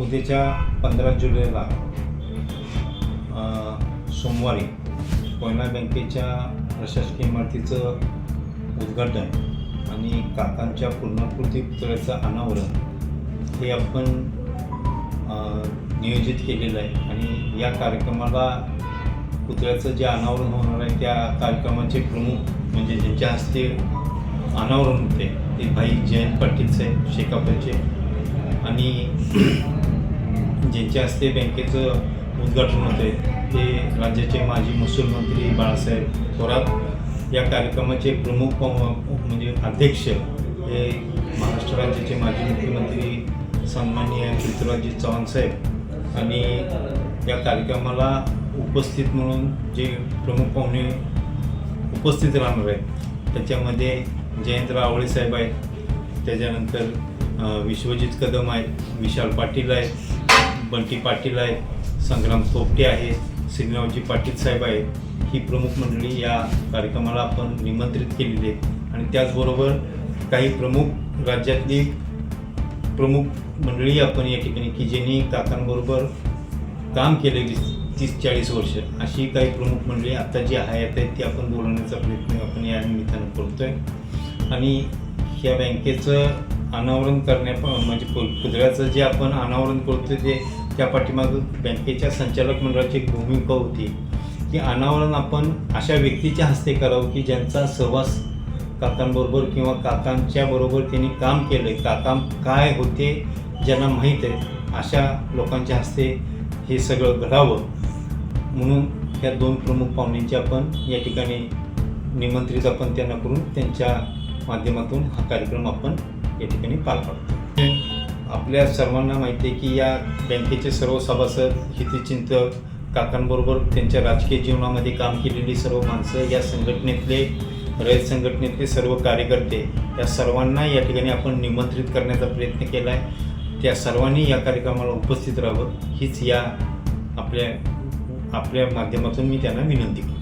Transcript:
उद्याच्या पंधरा जुलैला सोमवारी कोयना बँकेच्या प्रशासकीय इमारतीचं उद्घाटन आणि काकांच्या पूर्णाकृती पुतळ्याचं अनावरण हे आपण नियोजित केलेलं आहे. आणि या कार्यक्रमाला पुतळ्याचं जे अनावरण होणार आहे त्या कार्यक्रमाचे प्रमुख म्हणजे ज्यांच्या हस्ते अनावरण होते ते भाई जयंत पाटील साहेब आणि ज्यांच्या हस्ते बँकेचं उद्घाटन होते ते राज्याचे माजी महसूल मंत्री बाळासाहेब थोरात या कार्यक्रमाचे प्रमुख प- म्हणजे अध्यक्ष हे महाराष्ट्र राज्याचे माजी मुख्यमंत्री सन्माननीय पृथ्वीराजी चव्हाण साहेब. आणि या कार्यक्रमाला उपस्थित म्हणून जे प्रमुख पाहुणे उपस्थित राहणार आहेत त्याच्यामध्ये जयंत रावळे साहेब आहेत त्याच्यानंतर विश्वजित कदम आहेत विशाल पाटील आहेत बंटी पाटील आहेत संग्राम सोपटे आहेत श्रीनावजी पाटील साहेब आहेत ही प्रमुख मंडळी या कार्यक्रमाला आपण निमंत्रित केलेली आहे आणि त्याचबरोबर काही प्रमुख राज्यातली प्रमुख मंडळी आपण या ठिकाणी की ज्यांनी काकांबरोबर काम केले वीस तीस चाळीस वर्ष अशी काही प्रमुख मंडळी आत्ता जी आहेत आहेत ती आपण बोलवण्याचा प्रयत्न आपण या निमित्तानं आहे आणि ह्या बँकेचं अनावरण करण्या म्हणजे पु- पुतळ्याचं जे आपण अनावरण करतो ते त्या पाठीमागं बँकेच्या संचालक मंडळाची एक भूमिका होती. की अनावरण आपण अशा व्यक्तीच्या हस्ते करावं की ज्यांचा सहवास काकांबरोबर किंवा काकांच्या बरोबर त्यांनी काम केलं काका काय होते ज्यांना माहीत आहे अशा लोकांच्या हस्ते हे सगळं घडावं. म्हणून ह्या दोन प्रमुख पाहुण्यांची आपण या ठिकाणी निमंत्रित आपण त्यांना करून त्यांच्या माध्यमातून हा कार्यक्रम आपण या ठिकाणी पार पाडतो. आपल्या सर्वांना माहिती आहे की या बँकेचे सर्व सभासद हितचिंतक काकांबरोबर त्यांच्या राजकीय जीवनामध्ये काम केलेली सर्व माणसं या संघटनेतले रयत संघटनेतले सर्व कार्यकर्ते या सर्वांना या ठिकाणी आपण निमंत्रित करण्याचा प्रयत्न केला आहे त्या सर्वांनी या कार्यक्रमाला उपस्थित राहावं हीच या आपल्या आपल्या माध्यमातून मी त्यांना विनंती केली